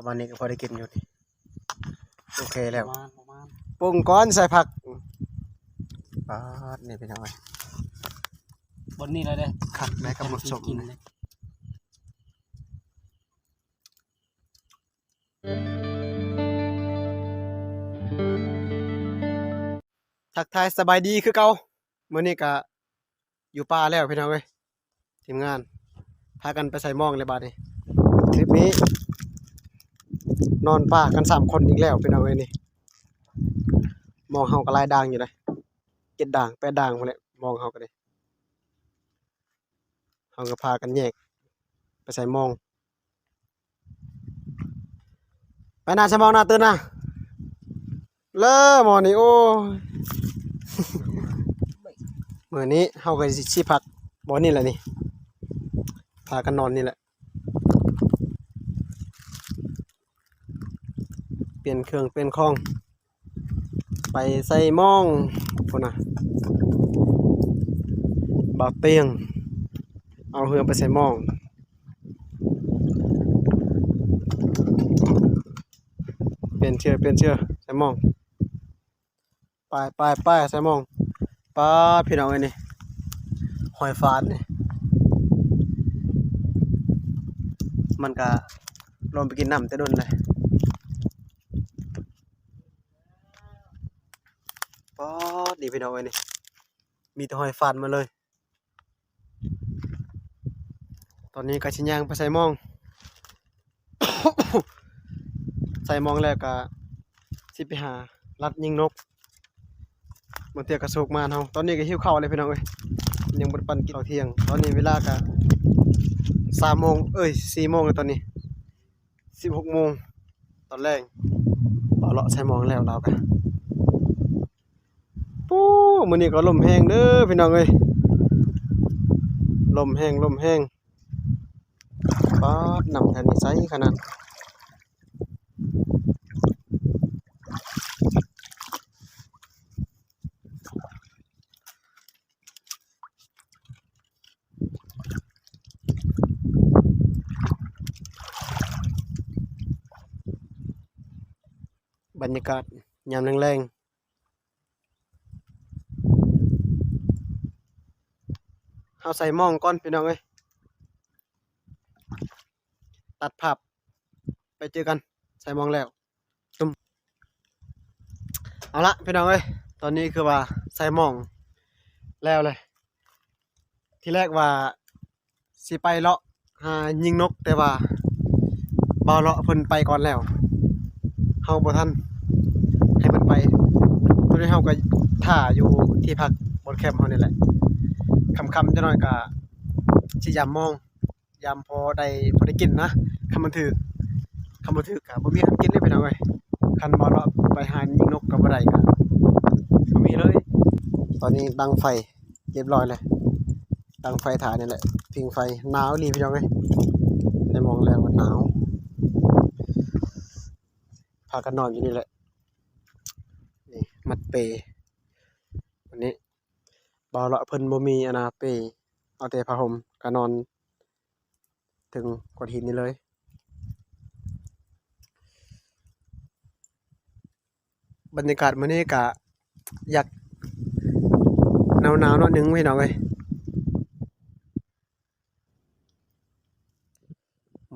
ประมาณนี้ก็พอได้กินอยู่นี่โอเคแล้วประมาณประมาณปรุงก้อนใส่ผักปาดนี่เป็นยังไงบนนี้เลยเด้อขัดได้กำหนดสมกินเลยเลยทักทายสบายดีคือเก่ามื้อนี้ก็อยู่ป่าแล้วพี่น้องเอ้ยทีมงาน พากันไปใส่หมองเลยบาดนี้คลิปนี้ นอนป่ากันสามคนอีกแล้วพี่น้องเอ้นี่มองเฮาก็ลายด่างอยู่เลยเจ็ดด่างแปดด่างหมดเลยมองเฮาก็เลยเฮาก็พากันแยก ไปใส่มอง ไปนาใส่หมองนาตื่นนะเลิกหมอนี่โอ้ยมื้อนี้เฮาก็สิพักบ่นี่แหละนี่พากันนอนนี่แหละ เปลี่ยนเครื่องเปลี่ยนของ ไปใส่หมองพุ่นน่ะบาเตียง เอาเฮือไปใส่หมองเปลี่ยนเชือกเปลี่ยนเชือกใส่หมองไปไปไปใส่หมองป้าพี่น้องเอ้นี่หอยฟาดนี่มันก็ลงไปกินน้ำแต่โดนเลยป้าด นี่พี่น้องเอ้ยนี่มีแต่หอยฟาดมาเลย ตอนนี้ก็ชิยางไปใส่มอง ใส่มองแล้วก็สิไปหารัดยิงนกบางเทียกระสุกมาเฮาตอนนี้ก็หิวข้าวเลยพี่น้องเอ้ยยังบ่ได้ปันกินข้าวเที่ยง ตอนนี้เวลาก็3โมงเอ้ย4โมงแล้วตอนนี้16โมงตอนแรกเอาเลาะใส่มองแล้วเราก็ปู้ มื้อนี้ก็ลมแห้งเด้อพี่น้องเอ้ยลมแห้งลมแห้งป๊าดน้ำแถวนี้ใสขนาดบรรยากาศยามแรงๆ เอาใส่หมองก่อนพี่น้องเอ้ยตัดภาพไปเจอกันใส่มองแล้วตุมเอาละพี่น้องเอ้ยตอนนี้คือว่าใส่มองแล้วเลย ที่แรกว่าสิไปเลาะหายิงนกแต่ว่าบ่าวเลาะเพิ่นไปก่อนแล้วเฮาบ่ทันให้เพิ่นไปตอนนี้เฮาก็ท่าอยู่ที่พักบนแคมป์เฮานี่แหละ ค่ำจักหน่อยก็สิยามมองยามพอได้พอได้กินนะคำมันถือคำบ่ถือก็บ่มีอันกินเลยพี่น้อยคันบ่เลาะไปหายิงนกก็บ่ได้ก็บ่มีเลย ตอนนี้ดังไฟเรียบร้อยเลยดังไฟถ่านนี่แหละพิงไฟหนาวอีพี่น้องเอ้ยได้มองแล้วว่าหนาวพากันนอนอยู่นี่แหละนี่มัดเปวันนี้ บ่าวลาะเพิ่นบ่มีอนาเปเอาแต่ผ้าห่มก็นอน ถึงกดหินนี่เลยบรรยากาศมื้อนี้ก็อยากหนาวๆน่อยหนึงพี่น้องเอ้ย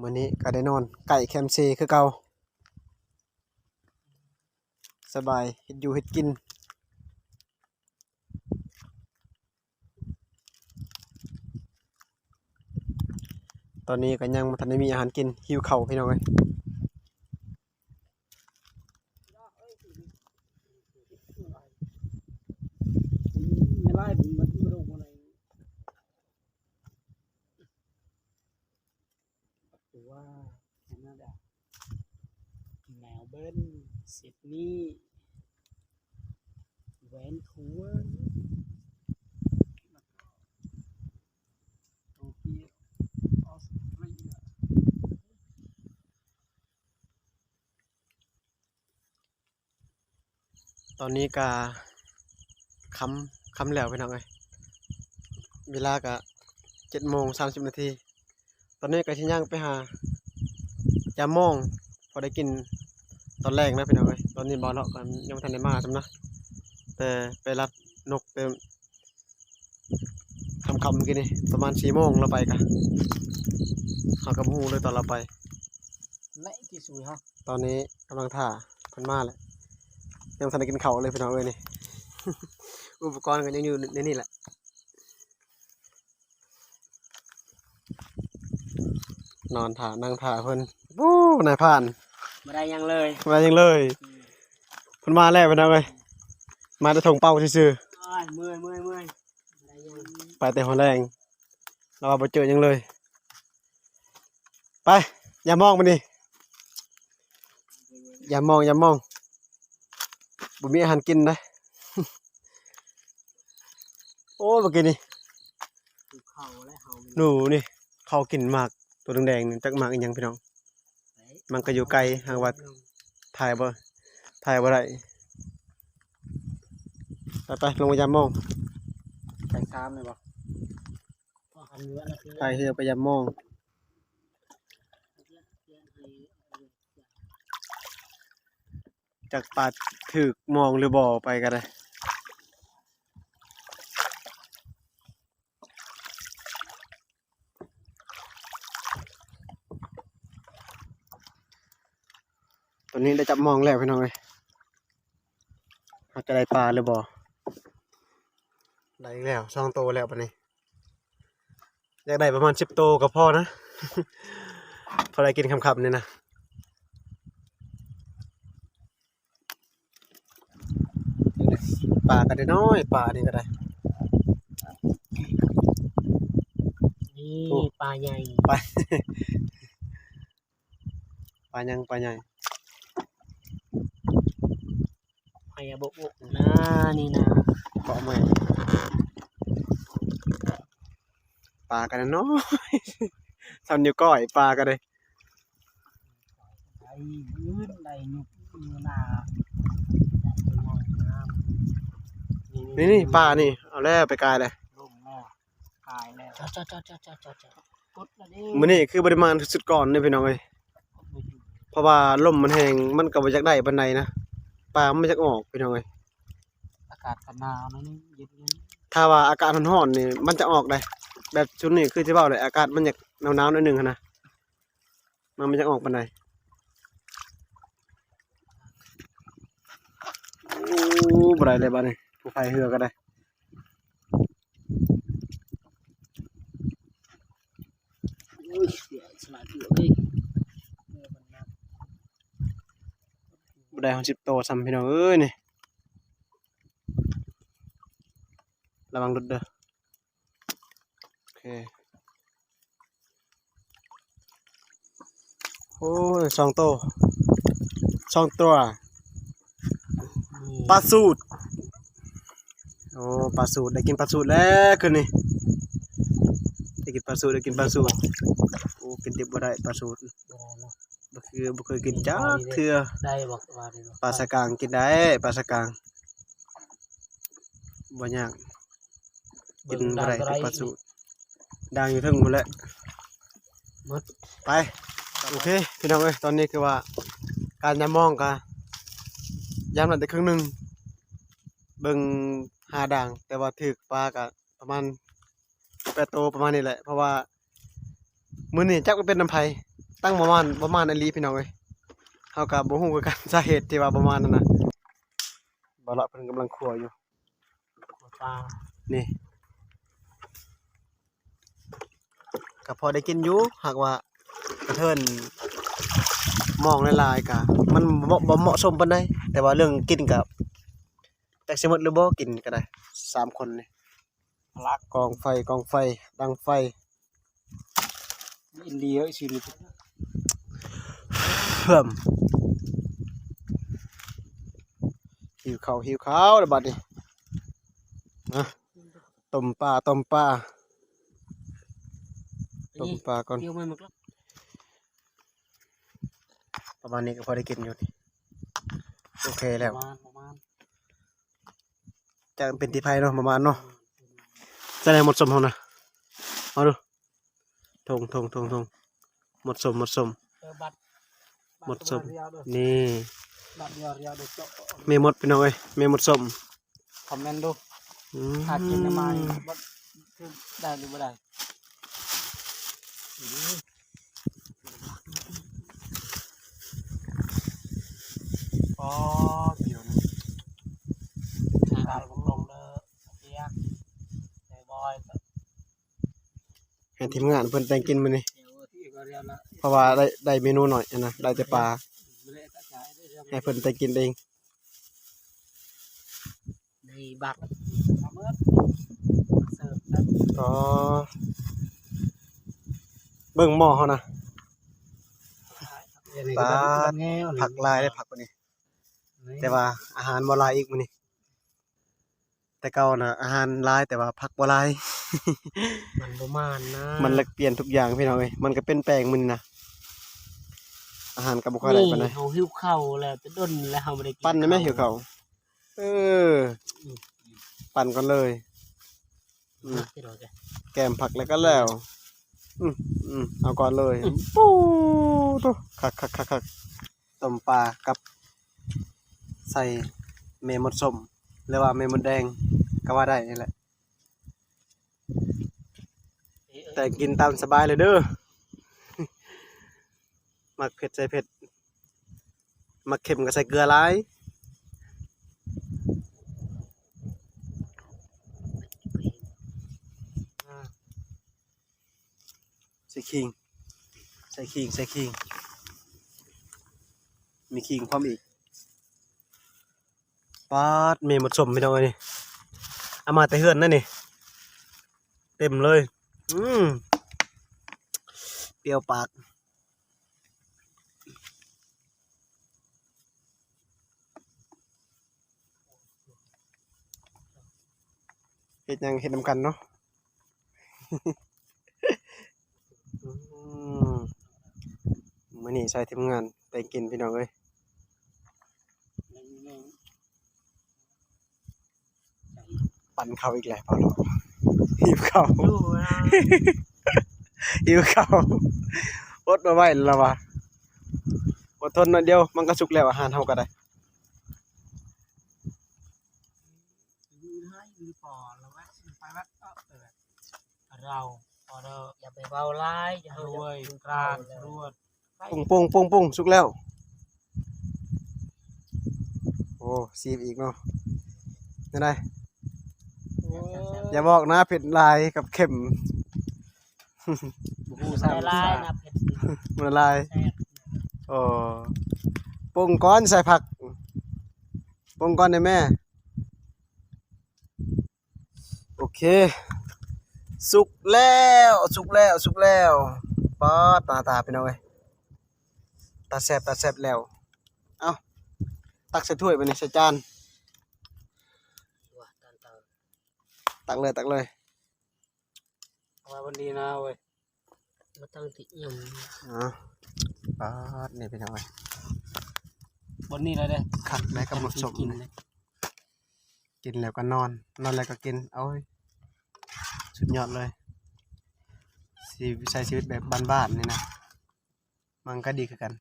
มื้อนี้ก็ได้นอนไก่แคมเซคือเก่าสบายเฮ็ดอยู่เฮ็ดกิน อนนี้ก็ยังบ่ทันได้มีอาหารกินหิวเข้าวพี่น้องเอ้ยไม่ไล่ผมมันไม่รู้อะไรหรือว่าแคนาดาเมลเบิร์นซิดนีย์แวนคูเวอร์โตเกียวออสเตรเลีย ตอนนี้ก็ค่ำค่ำแล้วพี่น้องเอ้ยเวลาก็7:30นาที ตอนนี้ก็สิย่างไปหายามมองพอได้กินตอนแรกนะพี่น้องเอ้ยตอนนี้บอลเลาะกันยังไม่ทันได้มาจำนะแต่ไปรับนกเต็มคำคำๆเมื่อกี้นี่ประมาณสี่โมงเราไปกันเขากับหูเลยตอนเราไปแม่กี่สุยฮะตอนนี้กำลังถ่าเพันมาแหละ ยังไม่ทันได้กินข้าวเลยพี่น้องเอ้ยนี่ อุปกรณ์ก็ยังอยู่ในนี่แหละนอนถ่านั่งถ่าเพิ่นวู้นายผ่านมาได้ยังเลยมายังเลยเพิ่นมาแล้วพี่น้องเอ้ยมาแต่ถงเป้าซื่ออ้ายเมื่อยเมื่อยเมื่อยมาได้ยังๆไปแต่หัวแรง เราบ่เจอหยังเลย ไป อย่ามองมันดิอย่ามอง อย่ามอง บ่มีอาหารกินนะโอ้ยเมื่อกี้นี่ถูกเข่าและเห่าหนูนี่เขากินหมากตัวแดงๆนี่จักหมากอีหยังพี่น้อง มันก็อยู่ไกลหากว่าถ่ายบ่ถ่ายบ่ได้ไปไปลงไปยามมองใส่ซ้ำเลยบ่พอหันเนื้อแล้วคือถ่ายเฮือไปยามมอง จากปาดถึกมองหรือบ่อไปก็ได้ตอนนี้ได้จับมองแล้วพี่น้องเอ้ยเราจะได้ปลาหรือบ่ได้อีกแล้วสองโตแล้วปะนี้อยากได้ประมาณสิบโตวก็พอนะ พอได้กินคำๆนี่ยนะ ปลาก็ได้น้อยปลานี่ก็ได้ นี่โอ้ ปลาใหญ่ปลาปลายังปลาใหญ่พยาบกๆนะนี่นะเกาะใหม่ปลาก็ได้น้อย ทำนิ้วก้อยปลาก็ได้ไอ้ยืนได้หนุกมือหนาได้ตัวน้อยน้ำ นี่นี่ปลานี่ เอาแล้วไปกายเลยลงแล้วกายแล้วจ้าจ้าจ้าจ้าจ้าจ้าจ้ากดแล้วดิมื้อนี้คือปริมาณสุดก่อนนี่พี่น้องเอ้ยกดบ่อยู่เพราะว่าลมมันแห้งมันก็บ่อยากได้ปานใดนะปลามันบ่อยากออกพี่น้องเอ้ยอากาศกันหนาวนะนี่เย็นนี่ถ้าว่าอากาศร้อนๆนี่มันจะออกได้ แบบชุดนี้คือสิเว้าเลยอากาศมันอยากหนาวๆหน่อยหนึงหั้นนะมันบ่อยากออกปานใดโอ้บ่ได้เลยบัดนี้ ผู้พายเรือก็ได้อุ้ยเสียสละเกือบเลยของสิบโตซ้ำพี่น้องเอ้ยนี่ระวังรถเด้อโอเคโอ้ยสองโตสองตัวปลาสูตร โอ้ปลาสูตรได้กินปลาสูตรแล้วคืนนี้ได้กินปลาสูตรได้กินปลาสูตรโอ้กินดิบบ่ได้ปลาสูตรบ่ได้เนาะบ่คือบ่เคยกินจักเทื่อได้บอกว่าได้บอกปลาสะกางกินได้ปลาสะกางบ่ยากกินบ่ได้แต่ปลาสูตรดังอยู่เทึงหมดแล้วหมดไปโอเคพี่น้องเอ้ยตอนนี้คือว่า การยามมองกะยามนั้นแต่ครึ่งหนึงเบิ่ง หาด่าง แต่ว่าถึกปลากะประมาณแปดโตวประมาณนี้แหละ เพราะว่า มื้อนี้จักมันเป็นน้ำไผ่ตั้งประมาณประมาณอันลีพี่น้องเอ้ยเฮาก็บ่ฮู้กันสาเหตุที่ว่าประมาณนั้นนะบ่ละเพิ่นกำลังคั่วอยู่หัวปลานี่ก็พอได้กินอยู่หากว่ากระเทินมองหลายๆกะมันบ่เหมาะสมปานใดแต่ว่าเรื่องกินกับ แต่สิหมดหรือบ่กินก็ได้สามคนนี่ลักกองไฟกองไฟ ดังไฟอินเดียอีสิลิเพิ่มหิวข้าวหิวข้าวแล้วบัดนี้นะต้มปลาต้มปลาต้มนี่ปลาก่อนเที่ยวไม่หมดแล้วประมาณนี้ก็พอได้กินอยู่นี่โอเคแล้ว ประมาณประมาณจะเป็นที่ไพ่เนาะประมาณเนาะจะได้หมดสมเขานะเอาดูทงทงทงทงหมดสมหมดสมเออบัตรหมดสมเรียวเด้อนี่บัดเดียวเรียวเด้อเจาะเมหมดพี่น้องเอ้ยเมหมดสมคอมเมนต์ดูอืมถ้ากินน้ำมันบ่คือได้หรือบ่ได้ อ๋อเดี๋ยวนะ ตายผมลงเด้อเปียกใจบอยก็ ให้ทีมงานเพิ่นแต่งกินมื้อนี้เดี๋ยวที่ก็เรียวละเพราะว่าได้ได้เมนูหน่อยนะได้แต่ปลาบ่ได้กระจายได้เรื่องให้เพิ่นแต่งกินเองในบักมาเมื่อเสิร์ฟนะอ๋อเบิ่งหม้อเฮานะปลาผักหลายได้ผักกว่านี้แต่ว่าอาหารบ่หลายอีกมื้อนี้แต่เก่าน่ะอาหารหลายแต่ว่าผักบ่หลาย มันประมาณนะมันเลยเปลี่ยนทุกอย่างพี่น้องเอ้ยมันก็เป็นแปลงมื้อนี้นะอาหารก็บ่ค่อยได้ปานใดเฮาหิวข้าวแล้วจะด้นแล้วเฮาบ่ได้กินปั้นได้ไหมหิวเขาวเออ ปั่นกันเลยอืมนักที่เราจะแกมผักแล้วก็แล้วอืมอืมเอาก่อนเลยปูตุคักคักคักคักต้มปลากับ ใส่เมมดส้มหรือว่าเมมดแดงก็ว่าได้นี่แหละ แต่กินตามสบายเลยเด้อมักเผ็ดใส่เผ็ดมักเค็มก็ใส่เกลือหลายอ่ใส่ขิงใส่ขิงใส่ขิงมีขิงพร้อมอีกปาดเมหมดสมไม่ต้องเลยนี่เอามาแต่เฮือนนั่นนี่ เต็มเลย อืมเปรี้ยวปากเฮ็ดยังเฮ็ดนำกันเนาะมมื้อนี้ใช้ทีมงานไปกินพี่น้องเอ้ยปั่นเข้าอีกแล้วเปล่า หรอกหิวข้าวๆอยู่นะหิวข้าวอดมาไหวแล้ววะอดทนหน่อยเดียวมันก็สุกแล้วอาหารเฮาก็ได้อยู่ให้อยู่พอแล้วแวะไปแวะก็เออเราพอเด้ออย่าไปเบาหลายอย่าเว้ยกลางรวดปุ้งปุ้งปุ้งปุ้งสุกแล้ว โอ้ซีบอีกเนาะนี่ได้ อย่าบอกนะเผ็ดหลายกับเข็มบูใส่ลายนะเผ็ดมันละลายแซ่บโอ้ปรุงก้อนใส่ผักปรุงก้อนได้แม่โอเค สุกแล้วสุกแล้วสุกแล้วป๊อดตาตาไปหน่อยตาแซบตาแซบแล้ว เอาตักใส่ถ้วยไปนี่ใส่จาน ว่ะตันเตา ตักเลยตักเลยว่าวันดีนะเว้ยมาตั้งติยงอ๋อป๊อดนี่ไปหน่อยวันนี้เลยเด้ขัดแล้วกับหมดสมกินเลยกินแล้วก็นอน นอนแล้วก็กินเอาเว้ยสุดยอดเลยชีวิตใช้ชีวิตแบบบ้านๆนี่นะ มันก็ดีคือกัน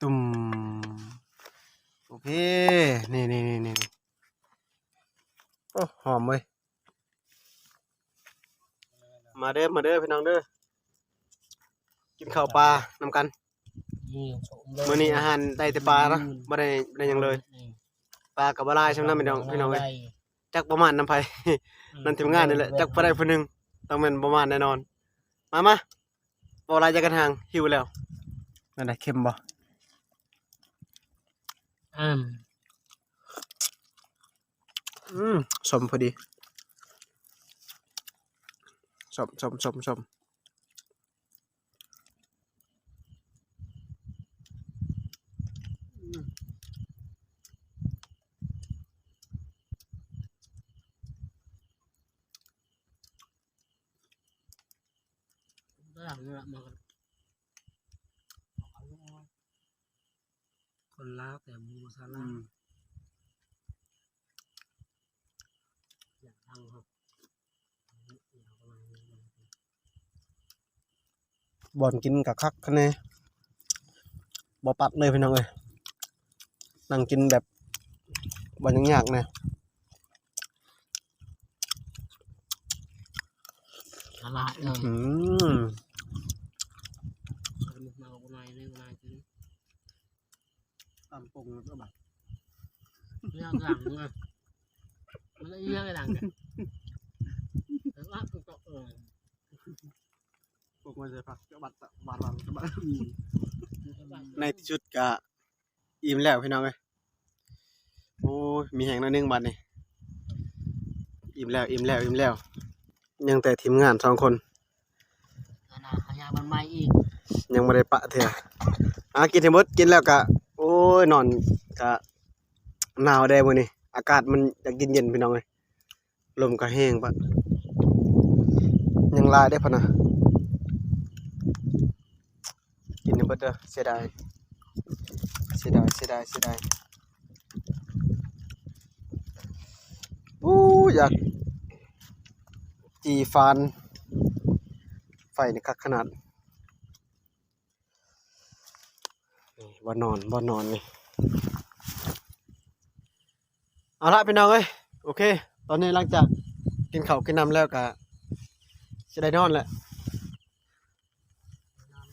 ตุ่มโอเค นี่นี่นี่นี่นี่ โอ้หอมเว้ยมาเด้อมาเด้อพี่น้องเด้อกินข้าวปลานำกันนี่สมเลยมื้อนี้อาหารได้แต่ปลานะบ่ได้บ่ได้หยังเลย ปลากับปลาลายใช่ไหมพี่น้องพี่น้องเอ้ยจักประมาณน้ำไผนั่นทีมงานนี่แหละจักบ่ได้ผู้หนึงต้องเป็นประมาณแน่นอน มามาบ่ลายจักกันทางหิวแล้วนั่นแหละเค็มบ่อืม อืมสมพอดีสมสมสมสมได้นี่ละมากันคนลาวแต่หมูซาอืลาม อยากทำครั บบ่อนกินกับคักคะแนนบ่ปัดเลยพี่น้องเอ้ยนั่งกินแบบบ่ยังยากๆนะละลายเอออืมมาเอาหน่อยนึงหน่อยคือตามปรุงแล้วก็แบบเรื่องหลังอะมันเรื่องอะไรหลังเนี่ยแล้วว่ากูก็เออ ปรุงมาใส่ผักก็บัดบาดบาดบาดในที่สุดก็อิ่มแล้วพี่น้องเอ้ยโอ้ยมีแหงหนิดนึงบัดนี่อิ่มแล้วอิ่มแล้วอิ่มแล้ว ยังแต่ทีมงานสองคนขนาดขยะมันไม่อีก ยังไม่ได้ปะเถอะอะกินทั้งหมดกินแล้วก็โอ้ยนอนก็หนาวได้มื้อนี้อากาศมันอยากเย็นๆพี่น้องเอ้ยลมก็แห้งปะยังลายได้พะนะ กินทั้งหมดเด้อเสียดายเสียดายเสียดายเสียดายโอ้ยอยากจีฟานไฟนี่คักขนาดนี่บ่นอนบ่นอนนี่เอาละพี่น้องเอ้ยโอเค ตอนนี้หลังจากกินข้าวกินน้ำแล้วก็จะได้นอนแหละ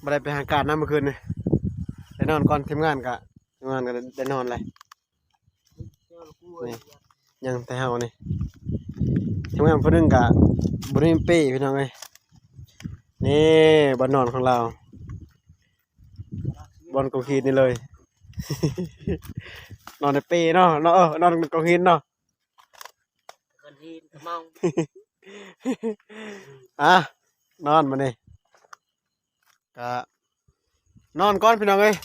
บ่ได้ไปหาการน้ำเมื่อคืนนี่ได้นอนก่อนทีมงานก็ทีมงานก็ได้นอนเลยนี่ยังแต่เฮานี่ทีมงานผู้หนึงก็บ่ได้มีเป้พี่น้องเอ้ยนี่บ่นอนของเราบอลกองหินนี่เลย นอนในเป้เนาะนอนเออนอนกองหินเนาะกันทีกระมองอะนอนมานี่ ก็นอนก่อนพี่น้องเอ้ย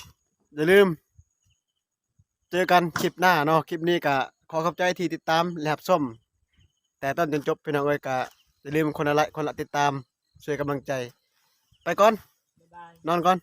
อย่าลืม เจอกันคลิปหน้าเนาะคลิปนี้ก็ขอขอบใจที่ติดตามและรับชมแต่ต้นจนจบพี่น้องเอ้ยก็อย่าลืมคนละไลค์คนละติดตามช่วยกำลังใจ ไปก่อนบ๊ายบายนอนก่อน